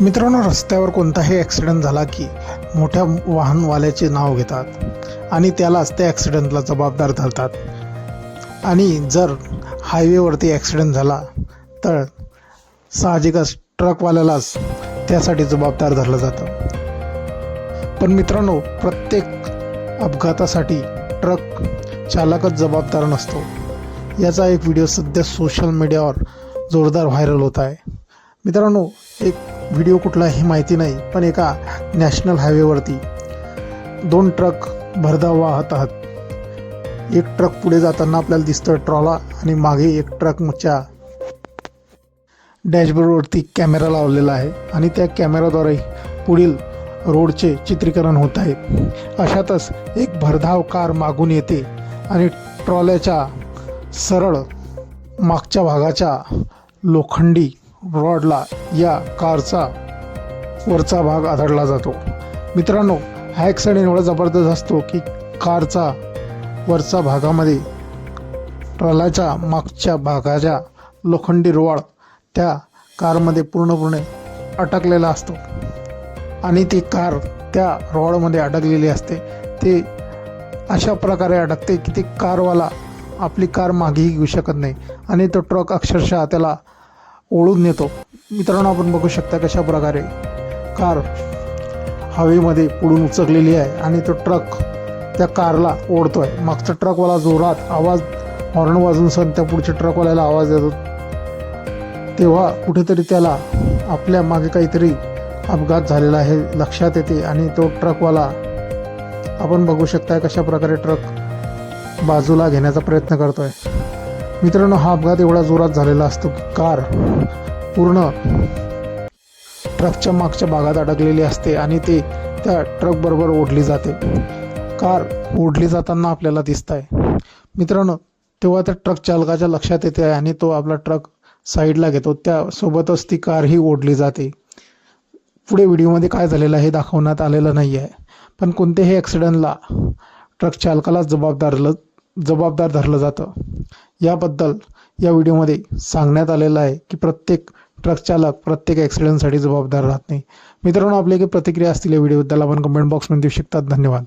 मित्रांनो रस्त्यावर कोणताही ॲक्सिडेंट झाला की मोठ्या वाहनवाल्याचे नाव घेतात आणि त्यालाच त्या ॲक्सिडेंटला जबाबदार धरतात. आणि जर हायवेवरती ॲक्सिडेंट झाला तर साहजिकच ट्रकवाल्यालाच त्यासाठी जबाबदार धरलं जातं. पण मित्रांनो प्रत्येक अपघातासाठी ट्रक चालकच जबाबदार नसतो. याचा एक व्हिडिओ सध्या सोशल मीडियावर जोरदार व्हायरल होत आहे. मित्रांनो एक व्हिडिओ कुठला हे माहिती नाही पण एका नॅशनल हायवेवरती दोन ट्रक भरधाव वाहत आहात. एक ट्रक पुढे जाताना आपल्याला दिसतं ट्रॉला आणि मागे एक ट्रकच्या डॅशबोर्डवरती कॅमेरा लावलेला आहे आणि त्या कॅमेराद्वारे पुढील रोडचे चित्रीकरण होत आहे. अशातच एक भरधाव कार मागून येते आणि ट्रॉल्याच्या सरळ मागच्या भागाच्या लोखंडी रॉडला या कारचा वरचा भाग आढळला जातो. मित्रांनो हा ॲक्सिडेंट एवढा जबरदस्त असतो की कारचा वरचा भागामध्ये ट्रलाच्या मागच्या भागाच्या लोखंडी रोवाळ त्या कारमध्ये पूर्णपणे अटकलेला असतो. आणि ती कार त्या रॉडमध्ये अडकलेली असते. ते अशा प्रकारे अडकते की ती कारवाला आपली कार मागेही घेऊ शकत नाही. आणि तो ट्रक अक्षरशः त्याला ओढून नेतो. मित्रांनो आपण बघू शकता कशा प्रकारे कार हवेमध्ये पुढून उचकलेली आहे आणि तो ट्रक त्या कारला ओढतोय. मागचा ट्रकवाला जोरात आवाज हॉर्न वाजून सण त्या पुढच्या ट्रकवाल्याला आवाज देतो तेव्हा कुठेतरी त्याला आपल्या मागे काहीतरी अपघात झालेला आहे लक्षात येते आणि तो ट्रकवाला आपण बघू शकता कशा प्रकारे ट्रक बाजूला घेण्याचा प्रयत्न करतोय. मित्रांनो हा अपघात एवढा जोरात झालेला असतो की कार पूर्ण ट्रकच्या मागच्या भागात अडकलेली असते आणि ते त्या ट्रक बरोबर ओढली जाते. कार ओढली जाताना आपल्याला दिसत आहे मित्रांनो तेव्हा त्या ट्रक चालकाच्या लक्षात येते आणि तो आपला ट्रक साईडला घेतो. त्यासोबतच ती कारही ओढली जाते. पुढे व्हिडिओमध्ये काय झालेलं हे दाखवण्यात आलेलं नाही आहे पण कोणत्याही ॲक्सिडेंटला ट्रक चालकालाच जबाबदार जबाबदार धरलं जातं. याबद्दल या व्हिडिओमध्ये सांगण्यात आलेलं आहे की प्रत्येक ट्रक चालक प्रत्येक ॲक्सिडेंटसाठी जबाबदार राहत नाही. मित्रांनो आपली काही प्रतिक्रिया असतील या व्हिडिओबद्दल आपण कमेंट बॉक्समध्ये देऊ शकतात धन्यवाद.